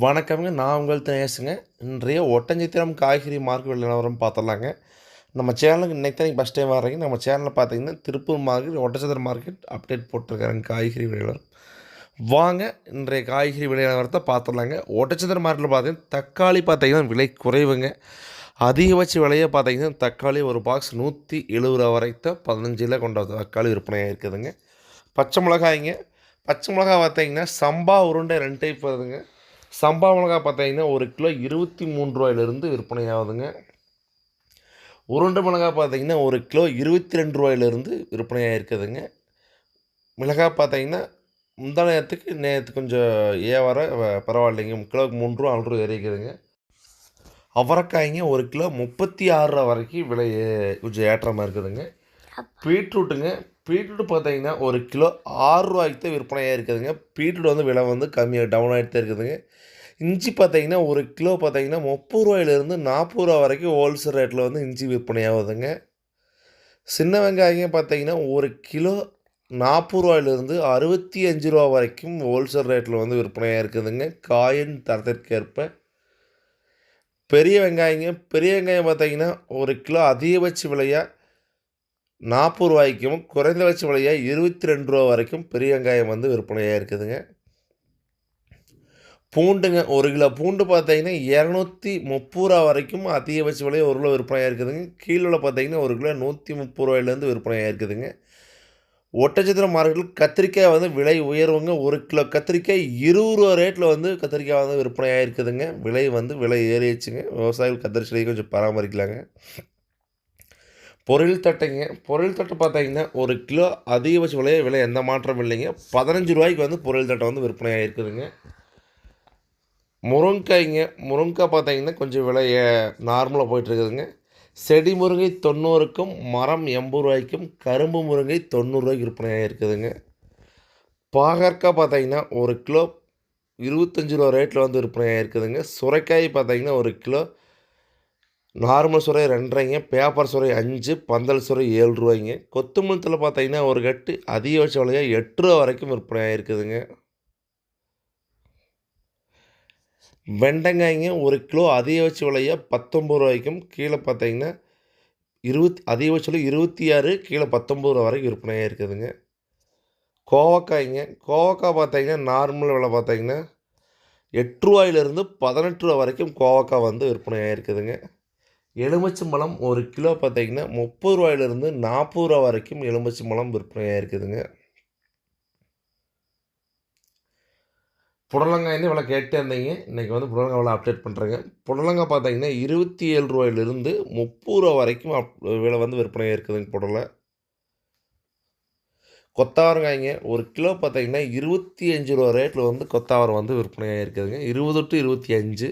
வணக்கம்ங்க. நான் உங்கள் நேசுங்க இன்றைய ஒட்டஞ்சித்திரம் காய்கறி மார்க்கெட் நிலவரம் பார்த்துடலாங்க. நம்ம சேனலுக்கு இன்றைக்கு தான் ஃபஸ்ட் டைம் வர்றீங்க. நம்ம சேனலில் பார்த்தீங்கன்னா Tiruppur market Oddanchatram market update போட்டிருக்காங்க காய்கறி விலை வாங்க இன்றைய காய்கறி விலை நிலவரத்தை பார்த்துடலாங்க. ஒட்டச்சத்திரம் மார்க்கெட்டில் பார்த்தீங்கன்னா தக்காளி பார்த்தீங்கன்னா விலை குறைவுங்க. அதிகபட்ச விலையை பார்த்தீங்கன்னா தக்காளி ஒரு பாக்ஸ் நூற்றி எழுபது ரூபா வரைக்கும் பதினஞ்சில் கொண்ட தக்காளி விற்பனையாக இருக்குதுங்க. பச்சை மிளகாய்ங்க. பச்சை மிளகாய் பார்த்தீங்கன்னா சம்பா உருண்டை ரெண்டு டைப் வருதுங்க சம்பா மிளகாய் பார்த்தீங்கன்னா ஒரு கிலோ இருபத்தி மூணு ரூபாயிலிருந்து விற்பனை ஆகுதுங்க உருண்டை மிளகாய் பார்த்தீங்கன்னா ஒரு கிலோ இருபத்தி ரெண்டு ரூபாயிலிருந்து விற்பனையாக இருக்குதுங்க மிளகாய் பார்த்தீங்கன்னா முந்தா நேரத்துக்கு நேற்று கொஞ்சம் ஏவர பரவாயில்லைங்க. கிலோவுக்கு மூணு ரூபா நாலு ரூபா ஏறிக்குதுங்க அவரைக்காய்ங்க ஒரு கிலோ முப்பத்தி ஆறு ரூபா வரைக்கும் விலை கொஞ்சம் ஏற்றமாக இருக்குதுங்க. பீட்ரூட்டுங்க. பீட்ரூட் பார்த்தீங்கன்னா ஒரு கிலோ ஆறு ரூபாய்க்கு தான் விற்பனையாக இருக்குதுங்க. பீட்ரூட் வந்து விலை வந்து கம்மியாக டவுன் ஆகிட்டு தான் இருக்குதுங்க. இஞ்சி பார்த்தீங்கன்னா ஒரு கிலோ பார்த்தீங்கன்னா முப்பது ரூபாயிலேருந்து நாற்பது ரூபா வரைக்கும் ஹோல்சேல் ரேட்டில் வந்து இஞ்சி விற்பனையாகுதுங்க சின்ன வெங்காயம் பார்த்தீங்கன்னா ஒரு கிலோ நாற்பது ரூபாயிலிருந்து அறுபத்தி அஞ்சு ரூபா வரைக்கும் ஹோல்சேல் ரேட்டில் வந்து விற்பனையாக இருக்குதுங்க. காயின் தரத்திற்கேற்ப. பெரிய வெங்காயங்க. பெரிய வெங்காயம் பார்த்தீங்கன்னா ஒரு கிலோ அதிகபட்ச விலையாக நாற்பது ரூபாய்க்கும் குறைந்தபட்ச விலையாக இருபத்தி ரெண்டு ரூபா வரைக்கும் பெரிய வெங்காயம் வந்து விற்பனையாக இருக்குதுங்க. பூண்டுங்க ஒரு கிலோ பூண்டு பார்த்தீங்கன்னா இரநூத்தி முப்பது ரூபா வரைக்கும் அதிகபட்ச விலையை ஒரு கிலோ விற்பனையாக இருக்குதுங்க. கீழே பார்த்தீங்கன்னா ஒரு கிலோ நூற்றி முப்பது ரூபாயிலேருந்து விற்பனையாக இருக்குதுங்க. ஒட்டச்சத்திரம் மார்க்கெட்டில் கத்திரிக்காய் வந்து விலை உயர்வுங்க. ஒரு கிலோ கத்திரிக்காய் இருபது ரூபா ரேட்டில் வந்து கத்திரிக்காய் வந்து விற்பனையாக இருக்குதுங்க. விலை வந்து விலை ஏறிடுச்சுங்க. விவசாயிகள் கத்திரி கொஞ்சம் பராமரிக்கலாங்க. பொருள் தட்டைங்க பொருள் தட்டை பார்த்தீங்கன்னா ஒரு கிலோ அதிகபட்ச விலைய விலை எந்த மாற்றமும் இல்லைங்க. பதினஞ்சு ரூபாய்க்கு வந்து பொருள் தட்டை வந்து விற்பனையாக இருக்குதுங்க. முருங்கைக்காய்ங்க முருங்கைக்காய் பார்த்தீங்கன்னா கொஞ்சம் விலைய நார்மலாக போயிட்டுருக்குதுங்க செடி முருங்கை தொண்ணூறுக்கும் மரம் எண்பது ரூபாய்க்கும் கரும்பு முருங்கை தொண்ணூறுரூவாய்க்கு விற்பனையாக இருக்குதுங்க. பாகற்காய் பார்த்தீங்கன்னா ஒரு கிலோ இருபத்தஞ்சி ரூபா ரேட்டில் வந்து விற்பனையாக இருக்குதுங்க. சுரைக்காய் பார்த்தீங்கன்னா ஒரு கிலோ நார்மல் சுரை ரெண்டரைங்க பேப்பர் சுரை அஞ்சு பந்தல் சுரை ஏழு ரூபாய்ங்க. கொத்துமல்லத்தில் பார்த்தீங்கன்னா ஒரு கட்டு அதிகபட்ச விலையாக எட்டு ரூபா வரைக்கும் விற்பனை ஆகிருக்குதுங்க வெண்டைக்காய்ங்க ஒரு கிலோ அதிகபட்ச விலையாக பத்தொம்பது ரூபாய்க்கும் கீழே பார்த்தீங்கன்னா இருபத் அதிகபட்ச விலை இருபத்தி ஆறு கீழே பத்தொம்பது ரூபா வரைக்கும் விற்பனையாக இருக்குதுங்க கோவக்காய்ங்க கோவக்காய் பார்த்தீங்கன்னா நார்மல் விலை பார்த்தீங்கன்னா எட்டு ரூபாயிலிருந்து பதினெட்டு ரூபா வரைக்கும் கோவக்காய் வந்து விற்பனையாக இருக்குதுங்க எலுமிச்சம்பழம் ஒரு கிலோ பார்த்தீங்கன்னா முப்பது ரூபாயிலிருந்து நாற்பது ரூபா வரைக்கும் எலுமிச்சம்பழம் விற்பனையாக இருக்குதுங்க. புடலங்காய் இவ்வளோ கேட்டே இருந்தீங்க. இன்றைக்கி வந்து புடலங்காய் இவ்வளோ அப்டேட் பண்ணுறேங்க புடலங்காய் பார்த்தீங்கன்னா இருபத்தி ஏழு ரூபாயிலிருந்து முப்பது ரூபா வரைக்கும் அப் விலை வந்து விற்பனையாக இருக்குதுங்க புடலை. கொத்தவரங்காய்ங்க ஒரு கிலோ பார்த்தீங்கன்னா இருபத்தி அஞ்சு ரூபா ரேட்டில் வந்து கொத்தாவரம் வந்து விற்பனையாக இருக்குதுங்க. இருபது டு இருபத்தி அஞ்சு.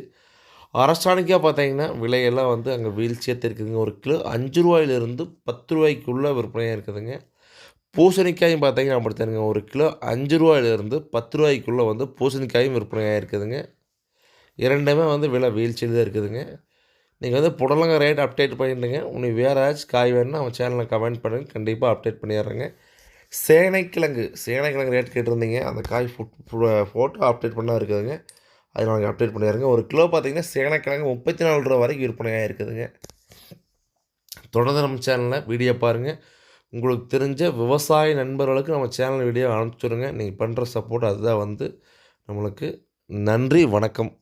அரசாணிக்காக பார்த்தீங்கன்னா விலையெல்லாம் வந்து அங்கே வீழ்ச்சியாக இருக்குதுங்க ஒரு கிலோ அஞ்சு ரூபாயிலிருந்து பத்து ரூபாய்க்குள்ளே விற்பனையாக இருக்குதுங்க. பூசணிக்காயும் பார்த்தீங்கன்னா அப்படித்தானுங்க. ஒரு கிலோ அஞ்சு ரூபாயிலிருந்து பத்து ரூபாய்க்குள்ளே வந்து பூசணிக்காயும் விற்பனையாக இருக்குதுங்க. இரண்டுமே வந்து விலை வீழ்ச்சியில் தான் இருக்குதுங்க. நீங்கள் வந்து புடலங்க ரேட் அப்டேட் பண்ணிட்டுங்க உனக்கு வேறு ஏதாச்சும் காய் வேணும்னா அவன் சேனலில் கமெண்ட் பண்ணுங்கள் கண்டிப்பாக அப்டேட் பண்ணிடுறேங்க. சேனைக்கிழங்கு. சேனைக்கிழங்கு ரேட் கேட்டிருந்தீங்க. அந்த காய் ஃபோட்டோ அப்டேட் பண்ணால் இருக்குதுங்க. அது நாங்கள் அப்டேட் பண்ணிடுறேங்க. ஒரு கிலோ பார்த்தீங்கன்னா சேனக்கிழங்கு முப்பத்தி நாலு ரூபா வரைக்கும் விற்பனையாக இருக்குதுங்க. தொடர்ந்து நம்ம சேனலில் வீடியோ பாருங்கள் உங்களுக்கு தெரிஞ்ச விவசாய நண்பர்களுக்கு நம்ம சேனல் வீடியோ அனுப்பிச்சுடுங்க நீங்கள் பண்ணுற சப்போர்ட் அதுதான் வந்து நம்மளுக்கு நன்றி வணக்கம்.